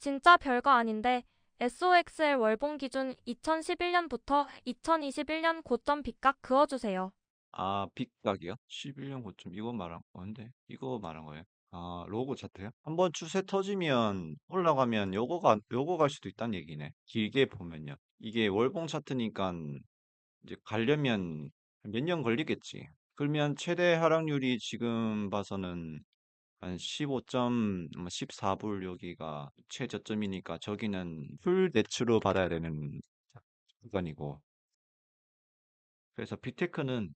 진짜 별거 아닌데 SOXL 월봉 기준 2011년부터 2021년 고점 빚각 그어주세요. 아, 빅각이요? 11년 고점 이거 말한 건데 이거 말한 거예요. 아, 로고 차트요? 한번 추세 터지면 올라가면 요거가 요거 갈 수도 있다는 얘기네. 길게 보면요. 이게 월봉 차트니까 이제 가려면 몇 년 걸리겠지. 그러면 최대 하락률이 지금 봐서는 한 15점, 14불 여기가 최저점이니까 저기는 풀 대출로 받아야 되는 구간이고. 그래서 빅테크는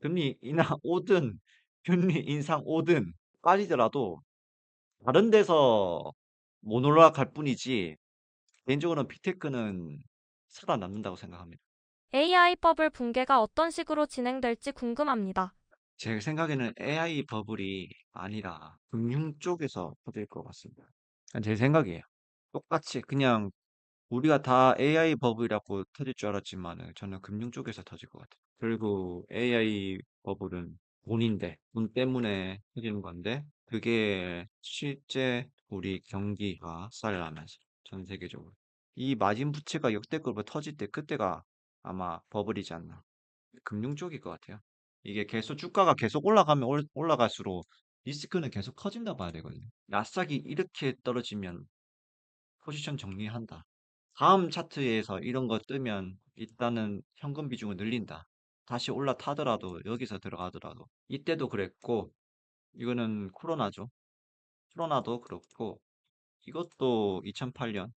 금리 인하 오든 금리 인상 오든 빠지더라도 다른 데서 못 올라갈 뿐이지 개인적으로는 빅테크는 살아남는다고 생각합니다. AI 버블 붕괴가 어떤 식으로 진행될지 궁금합니다. 제 생각에는 AI 버블이 아니라 금융 쪽에서 터질 것 같습니다. 제 생각이에요. 똑같이 그냥 우리가 다 AI 버블이라고 터질 줄 알았지만 저는 금융 쪽에서 터질 것 같아요. 그리고 AI 버블은 돈인데 돈 때문에 터지는 건데 그게 실제 우리 경기가 살라면서 전 세계적으로 이 마진 부채가 역대급으로 터질 때 그때가 아마 버블이지 않나. 금융 쪽일 것 같아요. 이게 계속 주가가 계속 올라가면 올- 올라갈수록 리스크는 계속 커진다 봐야 되거든요. 나스닥이 이렇게 떨어지면 포지션 정리한다. 다음 차트에서 이런 거 뜨면 일단은 현금 비중을 늘린다. 다시 올라타더라도 여기서 들어가더라도 이때도 그랬고 이거는 코로나죠. 코로나도 그렇고 이것도 2008년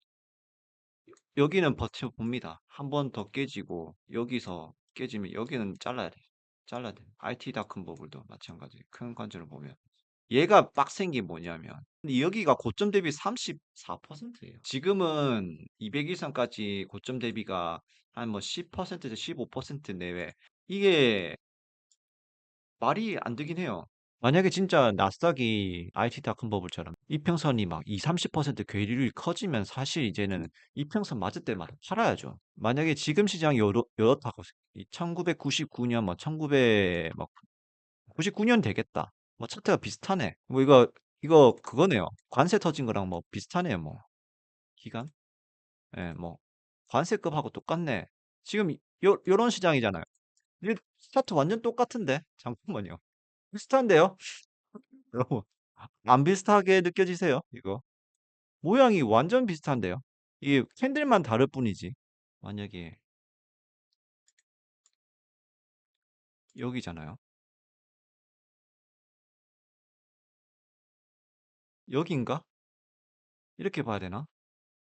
여기는 버텨봅니다. 한 번 더 깨지고 여기서 깨지면 여기는 잘라야 돼. 잘라야 돼. IT닷컴 버블도 마찬가지. 큰 관점을 보면 얘가 빡센 게 뭐냐면 여기가 고점 대비 34%예요. 지금은 200 이상까지 고점 대비가 한 뭐 10%에서 15% 내외. 이게 말이 안 되긴 해요. 만약에 진짜 나스닥이 IT닷컴 버블처럼 이평선이 막 2, 30% 괴리율이 커지면 사실 이제는 이평선 맞을 때마다 팔아야죠. 만약에 지금 시장이 요렇, 요렇다고 1999년 뭐 1900, 막 99년 되겠다. 뭐 차트가 비슷하네. 뭐 이거 이거 그거네요. 관세 터진 거랑 뭐 비슷하네요. 뭐 기간? 예, 뭐 관세급하고 똑같네. 지금 이- 요 요런 시장이잖아요. 이 차트 완전 똑같은데? 잠깐만요. 비슷한데요? 여러분 안 비슷하게 느껴지세요? 이거 모양이 완전 비슷한데요? 이게 캔들만 다를 뿐이지. 만약에 여기잖아요. 여긴가? 이렇게 봐야 되나?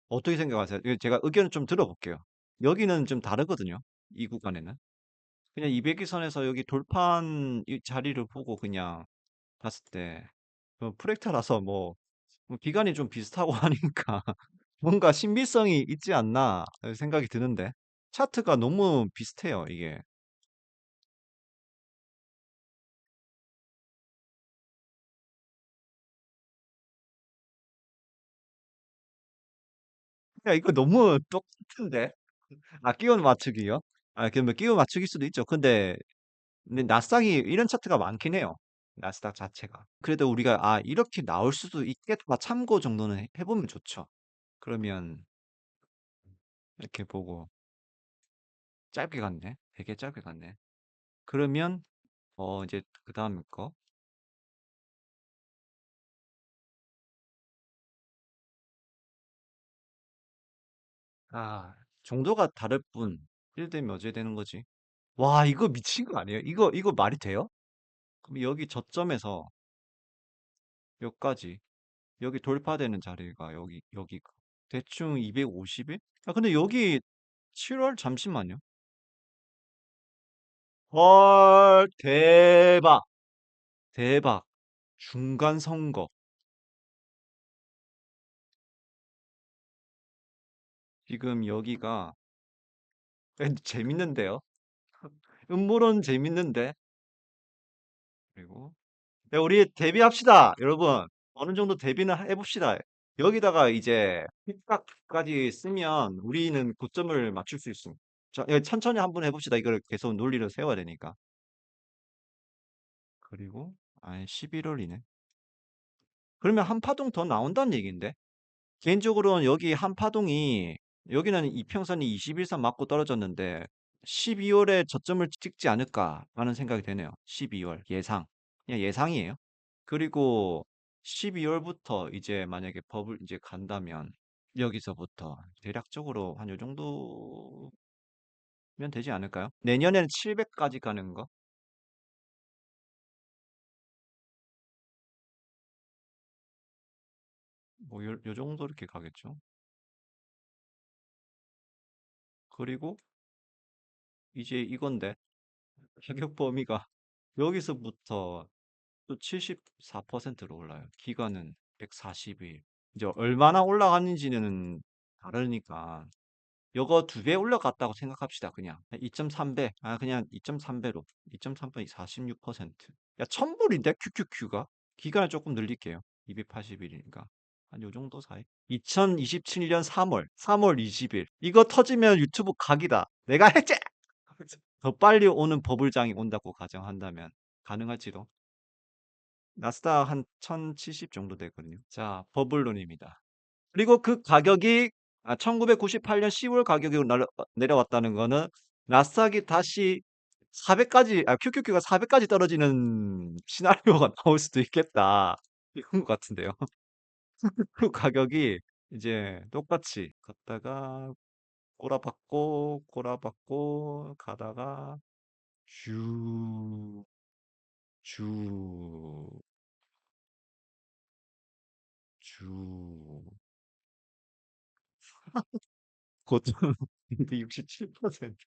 어떻게 생각하세요? 이거 제가 의견을 좀 들어볼게요. 여기는 좀 다르거든요. 이 구간에는. 그냥 200일 선에서 여기 돌판 이 자리를 보고 그냥 봤을 때 어, 프랙타라서 뭐, 뭐 기간이 좀 비슷하고 하니까 뭔가 신비성이 있지 않나 생각이 드는데 차트가 너무 비슷해요, 이게. 야, 이거 너무 똑같은데? 아, 끼워 맞추기요? 아, 그러면 끼워 맞추기일 수도 있죠. 근데 근데 나스닥이 이런 차트가 많긴 해요. 나스닥 자체가. 그래도 우리가 아 이렇게 나올 수도 있겠다 참고 정도는 해- 해 보면 좋죠. 그러면 이렇게 보고 짧게 갔네. 되게 짧게 갔네. 그러면 어 이제 그 다음 거. 아 정도가 다를 뿐. 1 되면 어제 되는 거지. 와 이거 미친 거 아니에요? 이거 이거 말이 돼요? 그럼 여기 저점에서 여기까지 여기 돌파되는 자리가 여기 여기 대충 250일? 아 근데 여기 7월 잠시만요. 헐 대박 대박 중간 선거 지금 여기가 재밌는데요? 음모론 재밌는데? 그리고 야, 우리 대비합시다 여러분. 어느 정도 대비는 해봅시다. 여기다가 이제 픽각까지 쓰면 우리는 고점을 맞출 수 있습니다. 자, 예, 천천히 한번 해봅시다. 이걸 계속 논리를 세워야 되니까. 그리고 아 11월이네. 그러면 한 파동 더 나온다는 얘기인데? 개인적으로는 여기 한파동이 여기는 이평선이 21선 맞고 떨어졌는데 12월에 저점을 찍지 않을까 하는 생각이 되네요. 12월 예상. 그냥 예상이에요. 그리고 12월부터 이제 만약에 법을 이제 간다면 여기서부터 대략적으로 한 요 정도면 되지 않을까요? 내년에는 700까지 가는 거? 뭐 요, 요 정도 이렇게 가겠죠. 그리고 이제 이건데 가격 범위가 여기서부터 또 74%로 올라요. 기간은 140일. 이제 얼마나 올라갔는지는 다르니까 요거 두 배 올라갔다고 생각합시다. 그냥 2.3배. 아 그냥 2.3배로. 2.3배 46%. 야, 1000불인데 QQQ가? 기간을 조금 늘릴게요. 280일이니까. 한 요 정도 사이. 2027년 3월. 3월 20일. 이거 터지면 유튜브 각이다. 내가 해제! 더 빨리 오는 버블장이 온다고 가정한다면 가능할지도. 나스닥 한 1070 정도 되거든요. 자, 버블론입니다. 그리고 그 가격이 아, 1998년 10월 가격이 날- 내려왔다는 거는 나스닥이 다시 400까지, 아, QQQ가 400까지 떨어지는 시나리오가 나올 수도 있겠다. 이런 것 같은데요. 그 가격이 이제 똑같이 갔다가 꼬라박고 꼬라박고 가다가 슈, 슈, 슈. 고점 67%.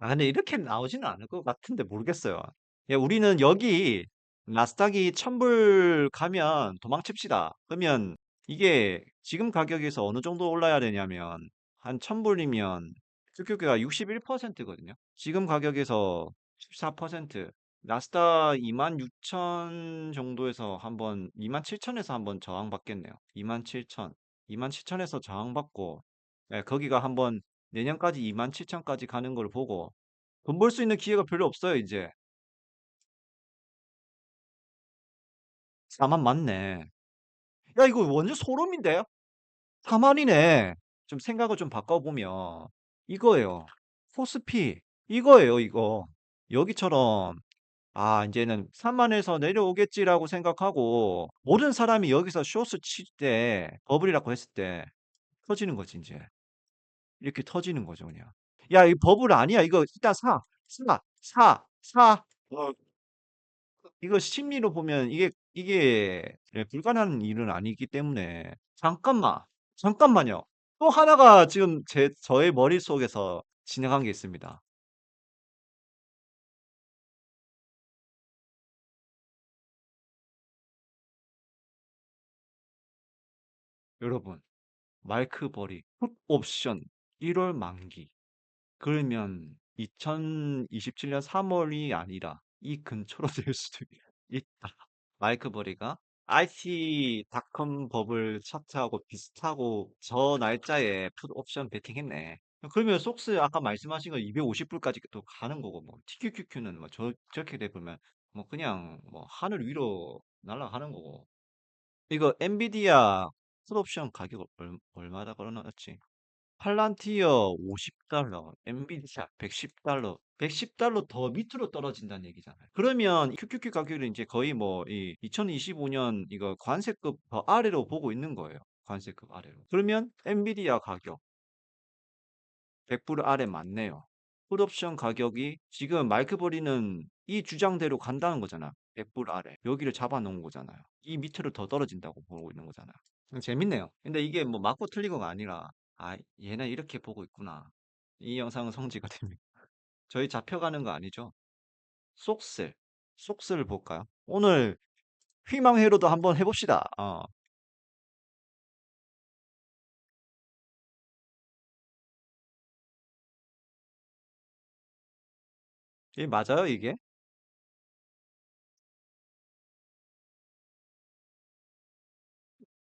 아, 근데 이렇게 나오지는 않을 것 같은데 모르겠어요. 예, 우리는 여기 나스닥이 1000불 가면 도망칩시다. 그러면 이게 지금 가격에서 어느 정도 올라야 되냐면 한 1000불이면 QQQ가 61%거든요. 지금 가격에서 14%, 나스닥 26,000 정도에서 한번 27,000에서 한번 저항받겠네요. 27,000, 27,000에서 저항받고 예, 거기가 한번 내년까지 27,000까지 가는 걸 보고 돈 벌 수 있는 기회가 별로 없어요, 이제. 4만 맞네. 야, 이거 완전 소름인데요? 4만이네. 좀 생각을 좀 바꿔보면 이거예요. 코스피 이거예요, 이거. 여기처럼 아, 이제는 3만에서 내려오겠지라고 생각하고 모든 사람이 여기서 쇼스 칠때 버블이라고 했을 때 터지는 거지, 이제. 이렇게 터지는 거죠, 그냥. 야, 이 버블 아니야. 이거 일단 사. 사. 사. 사. 어, 이거 심리로 보면 이게 이게 예, 불가능한 일은 아니기 때문에 잠깐만. 잠깐만요. 또 하나가 지금 제 저의 머릿속에서 지나간 게 있습니다. 여러분, 마이크 버리 풋 옵션 1 월 만기. 그러면 2027년 3 월이 아니라 이 근처로 될 수도 있다. 마이크 버리가 IT닷컴 버블 차트하고 비슷하고 저 날짜에 풋 옵션 베팅했네. 그러면 속스 아까 말씀하신 거 250불까지 또 가는 거고 뭐 TQQQ는 뭐 저, 저렇게 돼 보면 뭐 그냥 뭐 하늘 위로 날아가는 거고 이거 엔비디아 풋 옵션 가격 얼, 얼마다 걸어놨지? 팔란티어 50달러, 엔비디아 110달러, 110달러 더 밑으로 떨어진다는 얘기잖아요. 그러면 QQQ 가격은 이제 거의 뭐 이 2025년 이거 관세급 더 아래로 보고 있는 거예요. 관세급 아래로. 그러면 엔비디아 가격 100불 아래 맞네요. 풋옵션 가격이 지금 마이크 버리는 이 주장대로 간다는 거잖아. 100불 아래. 여기를 잡아 놓은 거잖아요. 이 밑으로 더 떨어진다고 보고 있는 거잖아요. 음, 재밌네요. 근데 이게 뭐 맞고 틀리고가 아니라, 아, 얘는 이렇게 보고 있구나. 이 영상은 성지가 됩니다. 저희 잡혀가는 거 아니죠? 속셀. 속셀을 볼까요? 오늘 희망회로도 한번 해봅시다. 어. 이게 맞아요, 이게?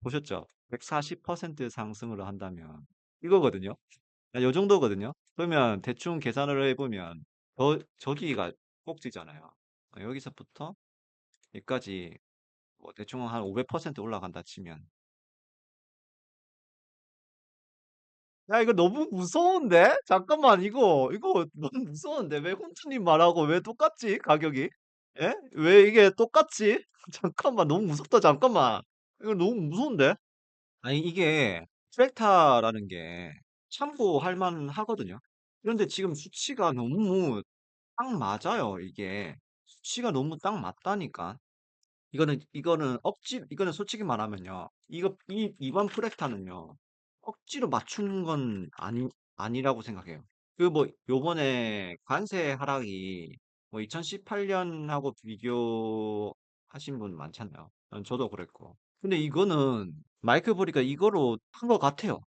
보셨죠? 140% 상승을 한다면 이거거든요. 아, 요 정도거든요. 그러면 대충 계산을 해보면 저, 저기가 꼭지잖아요. 어, 여기서부터 여기까지 뭐 대충 한 500% 올라간다 치면 야, 이거 너무 무서운데? 잠깐만, 이거, 이거 너무 무서운데? 왜 홈트님 말하고 왜 똑같지? 가격이? 예? 왜 이게 똑같지? 잠깐만, 너무 무섭다, 잠깐만. 이거 너무 무서운데? 아니, 이게 트랙타라는 게 참고할 만하거든요. 그런데 지금 수치가 너무 딱 맞아요, 이게. 수치가 너무 딱 맞다니까. 이거는, 이거는 억지, 이거는 솔직히 말하면요. 이거, 이, 이번 프랙타는요. 억지로 맞추는 건 아니, 아니라고 생각해요. 그 뭐, 요번에 관세 하락이 뭐 2018년하고 비교하신 분 많잖아요. 어, 저도 그랬고. 근데 이거는 마이크 보니까 이거로 한 것 같아요.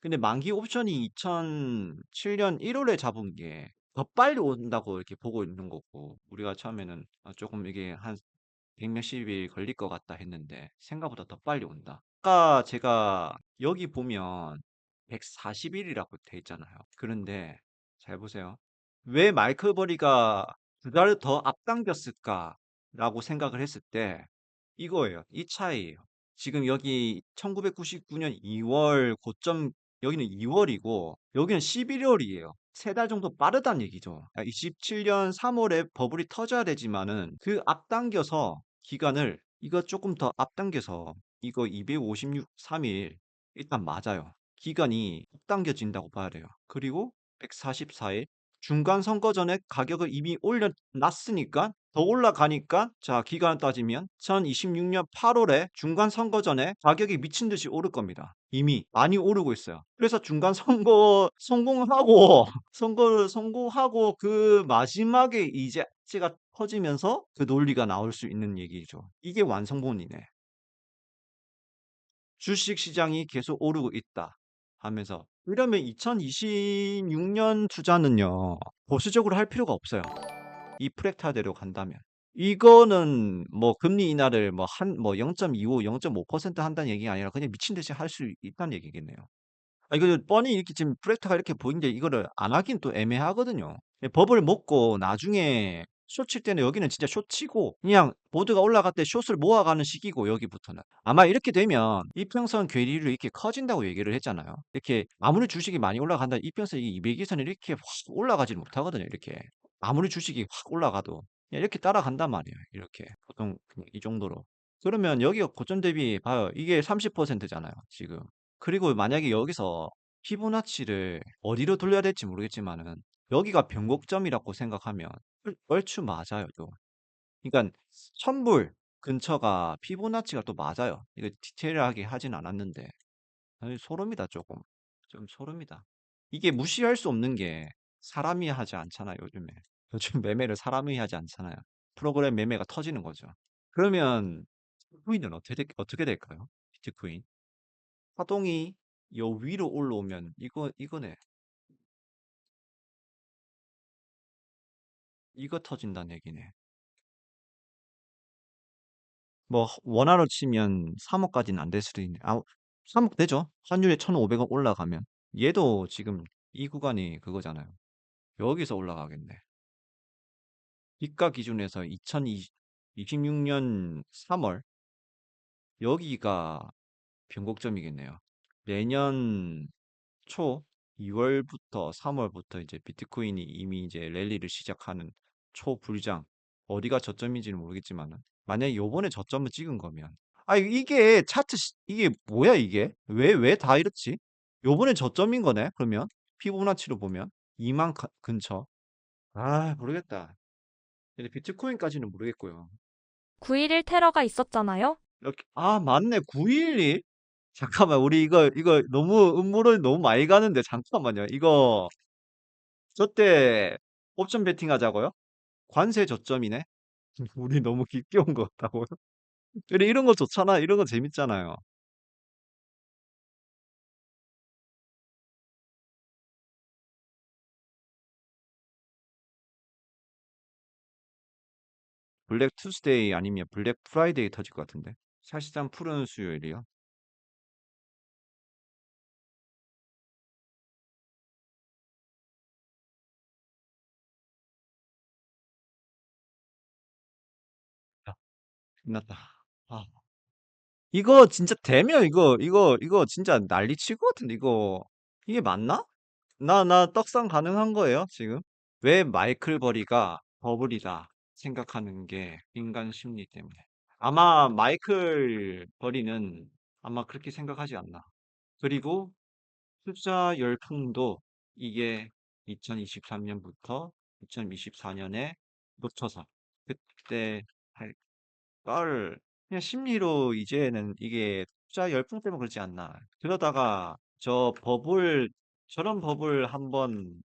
근데 만기 옵션이 2007년 1 월에 잡은 게 더 빨리 온다고 이렇게 보고 있는 거고, 우리가 처음에는 아, 조금 이게 한백 몇십 일 걸릴 것 같다 했는데 생각보다 더 빨리 온다. 아까 제가 여기 보면 140 일이라고 돼 있잖아요. 그런데 잘 보세요. 왜 마이클 버리가 두달더 앞당겼을까라고 생각을 했을 때 이거예요. 이 차이예요. 지금 여기 1999년 2 월 고점 여기는 2 월이고 여기는 11 월이에요. 세달 정도 빠르다는 얘기죠. 27년 3 월에 버블이 터져야 되지만은 그 앞당겨서 기간을 이거 조금 더 앞당겨서 이거 256, 3 일 일단 맞아요. 기간이 앞당겨진다고 봐야 돼요. 그리고 144 일 중간 선거 전에 가격을 이미 올려놨으니까 더 올라가니까 자 기간 따지면 2026년 8월에 중간 선거 전에 가격이 미친 듯이 오를 겁니다. 이미 많이 오르고 있어요. 그래서 중간 선거 성공하고 선거를 성공하고 그 마지막에 이제가 터지면서 그 논리가 나올 수 있는 얘기죠. 이게 완성본이네. 주식 시장이 계속 오르고 있다 하면서 이러면 2026년 투자는요 보수적으로 할 필요가 없어요. 이 프랙타대로 간다면 이거는 뭐 금리 인하를 뭐 한 뭐 0.25, 0.5% 한다는 얘기가 아니라 그냥 미친 듯이 할 수 있다는 얘기겠네요. 아, 이거 뻔히 이렇게 지금 프랙타가 이렇게 보이는데 이거를 안 하긴 또 애매하거든요. 법을 먹고 나중에 숏칠 때는 여기는 진짜 숏 치고 그냥 보드가 올라갈 때 숏을 모아가는 시기고 여기부터는 아마 이렇게 되면 이평선 괴리로 이렇게 커진다고 얘기를 했잖아요. 이렇게 아무리 주식이 많이 올라간다 이평선 이 200일선이 이렇게 확 올라가지 못하거든요. 이렇게 아무리 주식이 확 올라가도 이렇게 따라간단 말이에요. 이렇게 보통 그냥 이 정도로. 그러면 여기가 고점 대비 봐요. 이게 30%잖아요. 지금. 그리고 만약에 여기서 피보나치를 어디로 돌려야 될지 모르겠지만은 여기가 변곡점이라고 생각하면 얼- 얼추 맞아요. 또. 그러니까 천불 근처가 피보나치가 또 맞아요. 이거 디테일하게 하진 않았는데 아니, 소름이다 조금. 좀 소름이다. 이게 무시할 수 없는 게 사람이 하지 않잖아요. 요즘에. 요즘 매매를 사람이 하지 않잖아요. 프로그램 매매가 터지는 거죠. 그러면 비트코인은 어떻게, 될- 어떻게 될까요? 비트코인. 파동이 요 위로 올라오면 이거 이거네. 이거 터진다는 얘기네. 뭐 원화로 치면 3 억까지는 안 될 수도 있네. 아, 3 억 되죠? 환율이 1,500원 올라가면 얘도 지금 이 구간이 그거잖아요. 여기서 올라가겠네. 기가 기준에서 2026년 3 월 여기가 변곡점이겠네요. 내년 초 2 월부터 3 월부터 이제 비트코인이 이미 이제 랠리를 시작하는 초불장 어디가 저점인지는 모르겠지만은 만약에 요번에 저점을 찍은 거면. 아 이게 차트 시- 이게 뭐야 이게? 왜 왜 다 이렇지? 요번에 저점인 거네 그러면? 피보나치로 보면? 2만 가- 근처? 아 모르겠다. 근데 비트코인까지는 모르겠고요. 9.11 테러가 있었잖아요. 이렇게 아 맞네. 912 잠깐만 우리 이거 이거 너무 음모론이 너무 많이 가는데 잠깐만요. 이거 저 때 옵션 베팅 하자고요? 관세 저점이네? 우리 너무 깊게 온 것 같다고요? 근데 이런 거 좋잖아. 이런 거 재밌잖아요. 블랙 투스데이 아니면 블랙 프라이데이 터질 것 같은데. 사실상 푸른 수요일이요. 끝났다. 아, 이거 진짜 되면 이거 이거 이거 진짜 난리 칠것 같은데 이거 이게 맞나? 나, 나 떡상 가능한 거예요, 지금? 왜 마이클 버리가 버블이다 생각하는 게 인간 심리 때문에. 아마 마이클 버리는 아마 그렇게 생각하지 않나. 그리고 투자 열풍도 이게 2023년부터 2024년에 놓쳐서 그때 할 걸 그냥 심리로 이제는 이게 투자 열풍 때문에 그렇지 않나. 그러다가 저 버블 저런 버블 한번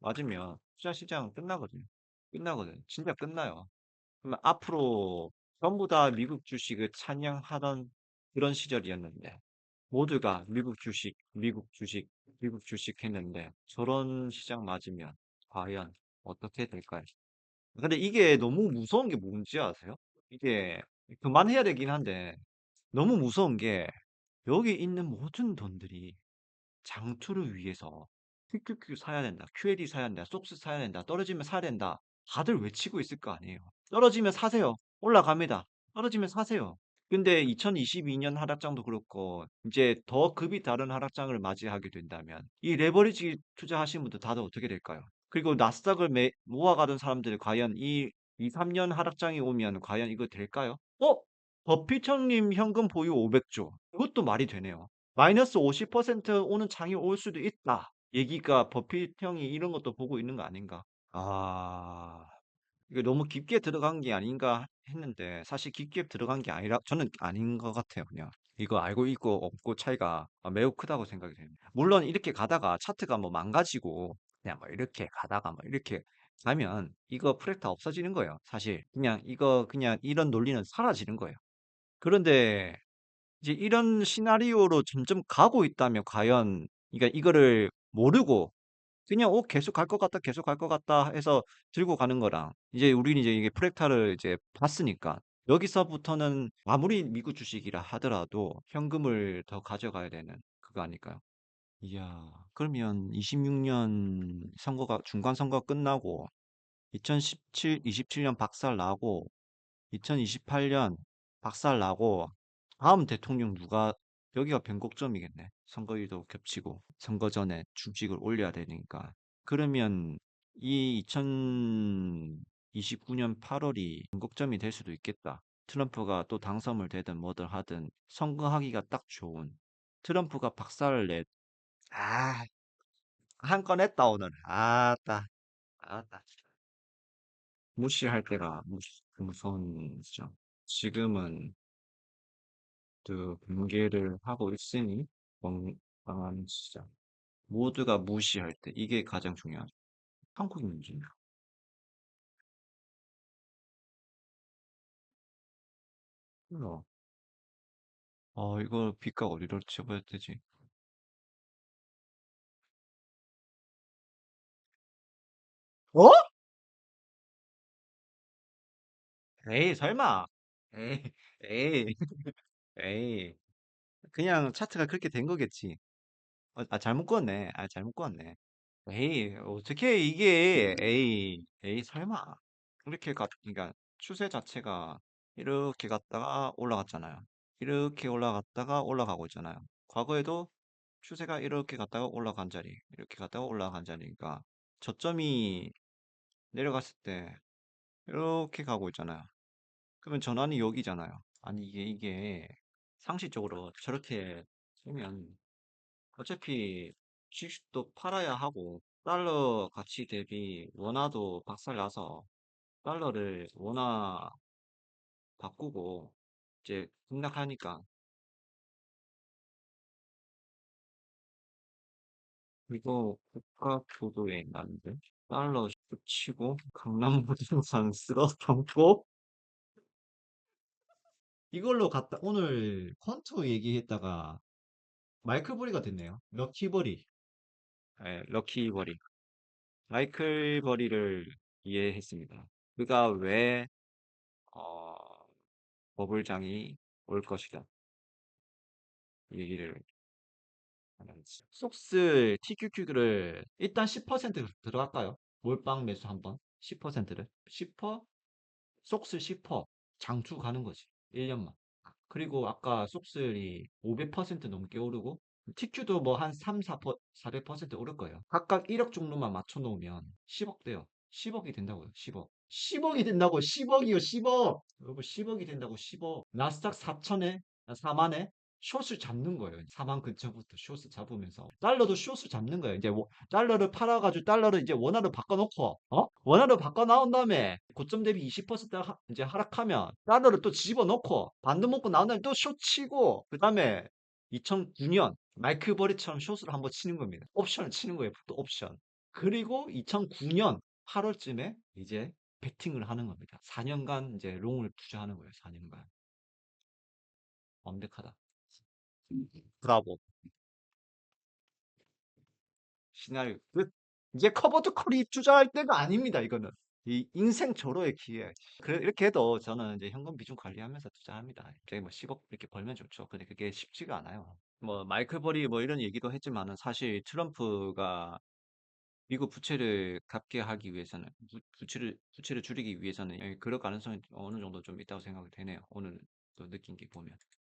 맞으면 투자 시장 끝나거든요. 끝나거든. 진짜 끝나요. 그러면 앞으로 전부 다 미국 주식을 찬양하던 그런 시절이었는데 모두가 미국 주식, 미국 주식, 미국 주식 했는데 저런 시장 맞으면 과연 어떻게 될까요? 근데 이게 너무 무서운 게 뭔지 아세요? 이게 그만해야 되긴 한데 너무 무서운 게 여기 있는 모든 돈들이 장투를 위해서 QQQ 사야 된다. QLE 사야 된다. 속스 사야 된다. 떨어지면 사야 된다. 다들 외치고 있을 거 아니에요. 떨어지면 사세요. 올라갑니다. 떨어지면 사세요. 근데 2022 년 하락장도 그렇고 이제 더 급이 다른 하락장을 맞이하게 된다면 이 레버리지 투자하신 분들 다들 어떻게 될까요? 그리고 나스닥을 매, 모아가던 사람들이 과연 이 2, 3년 하락장이 오면 과연 이거 될까요? 어? 버핏 형님 현금 보유 500조. 이것도 말이 되네요. 마이너스 50% 오는 장이 올 수도 있다. 얘기가 버핏 형이 이런 것도 보고 있는 거 아닌가? 아, 이거 너무 깊게 들어간 게 아닌가 했는데 사실 깊게 들어간 게 아니라 저는 아닌 것 같아요. 그냥 이거 알고 있고 없고 차이가 매우 크다고 생각이 됩니다. 물론 이렇게 가다가 차트가 뭐 망가지고 그냥 뭐 이렇게 가다가 뭐 이렇게 가면 이거 프랙타 없어지는 거예요. 사실 그냥 이거 그냥 이런 논리는 사라지는 거예요. 그런데 이제 이런 시나리오로 점점 가고 있다면 과연 그러니까 이거를 모르고 그냥 어 계속 갈 것 같다 계속 갈 것 같다 해서 들고 가는 거랑 이제 우리는 이제 이게 프랙탈을 이제 봤으니까 여기서부터는 아무리 미국 주식이라 하더라도 현금을 더 가져가야 되는 그거 아닐까요? 이야, 그러면 26년 선거가 중간 선거 끝나고 2017, 27년 박살 나고 2028년 박살 나고 다음 대통령 누가 여기가 변곡점이겠네. 선거일도 겹치고 선거 전에 주식을 올려야 되니까. 그러면 이 2029년 8월이 변곡점이 될 수도 있겠다. 트럼프가 또 당선을 되든 뭐든 하든 선거하기가 딱 좋은. 트럼프가 박살을 내. 아, 한 건 했다 오늘. 아따, 아따. 무시할 때가 무서운 시죠. 지금은 그 경계를 하고 있으니 건강한 시장. 모두가 무시할 때 이게 가장 중요하죠. 한국이 문제냐? 몰라. 아, 이걸 빛가 어디로 집어야 되지? 어? 에이, 설마. 에이, 에이, 에이. 그냥 차트가 그렇게 된 거겠지. 어, 아, 잘못 구웠네. 아, 잘못 구웠네. 에이, 어떻게 이게, 에이, 에이, 설마. 이렇게 가, 그러니까 추세 자체가 이렇게 갔다가 올라갔잖아요. 이렇게 올라갔다가 올라가고 있잖아요. 과거에도 추세가 이렇게 갔다가 올라간 자리, 이렇게 갔다가 올라간 자리니까 저점이 내려갔을 때 이렇게 가고 있잖아요. 그러면 전환이 여기잖아요. 아니, 이게, 이게 상식적으로 저렇게 되면 어차피 주식도 팔아야 하고 달러 가치 대비 원화도 박살나서 달러를 원화 바꾸고 이제 급락하니까 이거 국가 교도에 난데 달러 치고 강남 부동산 쓸어 담고 이걸로 갔다 오늘 퀀트 얘기했다가 마이클 버리가 됐네요. 럭키 버리. 네, 럭키 버리. 마이클 버리를 이해했습니다. 그가 왜 어, 버블장이 올 것이다. 얘기를 하면서. 속스 TQQ를 일단 10% 들어갈까요? 몰빵 매수 한번 10%를 10% 속스 10% 장투 가는 거지 1년만 그리고 아까 속슬이 500% 넘게 오르고 TQ도 뭐 한 3, 4, 400% 오를 거예요. 각각 1억 정도만 맞춰 놓으면 10억 돼요. 10억이 된다고요. 10억. 10억이 된다고 10억이요. 10억. 여러분 10억이 된다고 10억. 나스닥 4천에 4만에 숏을 잡는 거예요. 4만 근처부터 숏을 잡으면서 달러도 숏을 잡는 거예요. 이제 워- 달러를 팔아가지고 달러를 이제 원화로 바꿔놓고 어 원화로 바꿔 나온 다음에 고점 대비 20% 하, 이제 하락하면 달러를 또 집어 넣고 반도 먹고 나온 다음에 또숏 치고 그 다음에 2009년 마이클 버리처럼 숏을 한번 치는 겁니다. 옵션을 치는 거예요. 또 옵션. 그리고 2009년 8월쯤에 이제 베팅을 하는 겁니다. 4년간 이제 롱을 투자하는 거예요. 4년간. 완벽하다. 브라보. 시나리오 끝. 이제 커버드 콜이 투자할 때가 아닙니다. 이거는. 이 인생 절호의 기회. 그래, 이렇게 해도 저는 이제 현금 비중 관리하면서 투자합니다. 갑자기 뭐 10억 이렇게 벌면 좋죠. 근데 그게 쉽지가 않아요. 뭐 마이클 버리 뭐 이런 얘기도 했지만은 사실 트럼프가 미국 부채를 갚게 하기 위해서는 부, 부채를 부채를 줄이기 위해서는 예, 그럴 가능성이 어느 정도 좀 있다고 생각이 되네요. 오늘 또 느낀 게 보면.